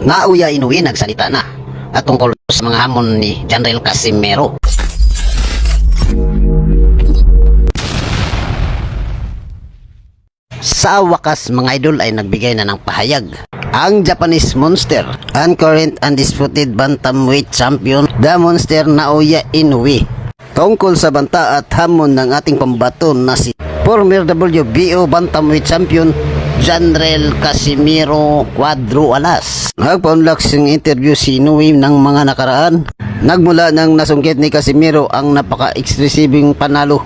Nauya Inoue nagsalita na at tungkol sa mga hamon ni General Casimero. Sa wakas mga idol ay nagbigay na ng pahayag. Ang Japanese Monster, ang current undisputed bantamweight champion, the Monster Naoya Inoue. Tungkol sa banta at hamon ng ating pambato na si former WBO bantamweight champion Janrel Casimiro Cuadro Alas. Nagpaunlak interview si Inoue ng mga nakaraan. Nagmula nang nasungkit ni Casimiro ang napaka-exclusibing panalo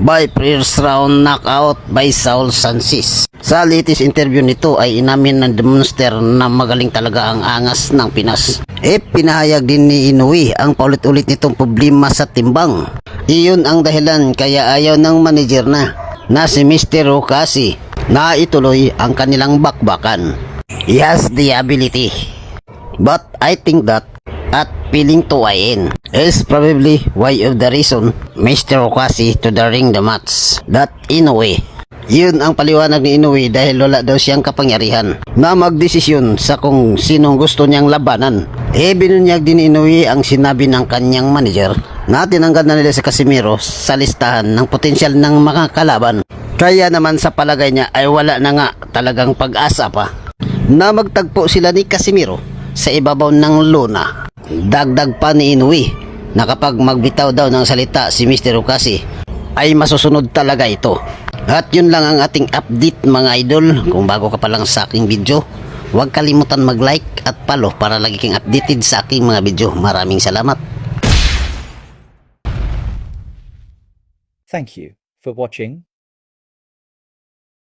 by first round knockout by Saul Sanchez. Sa latest interview nito ay inamin ng demonster na magaling talaga ang angas ng Pinas. E pinahayag din ni Inoue ang paulit-ulit nitong problema sa timbang. Iyon ang dahilan kaya ayaw ng manager na na si Mr. Okasi na ituloy ang kanilang bakbakan. He has the ability. But I think that at feeling to in is probably why of the reason Mr. Okasi to the ring the match that Inoue. Yun ang paliwanag ni Inoue dahil wala daw siyang kapangyarihan na magdesisyon sa kung sinong gusto niyang labanan. E binunyag din ni Inoue ang sinabi ng kanyang manager na tinanggal na nila si Casimiro sa listahan ng potensyal ng mga kalaban. Kaya naman sa palagay niya ay wala na nga talagang pag-asa pa na magtagpo sila ni Casimiro sa ibabaw ng luna. Dagdag pa ni Inoue na kapag magbitaw daw ng salita si Mr. Okasi ay masusunod talaga ito. At yun lang ang ating update mga idol. Kung bago ka pa lang sa aking video, huwag kalimutan mag-like at follow para lagi kang updated sa aking mga video. Maraming salamat. Thank you for watching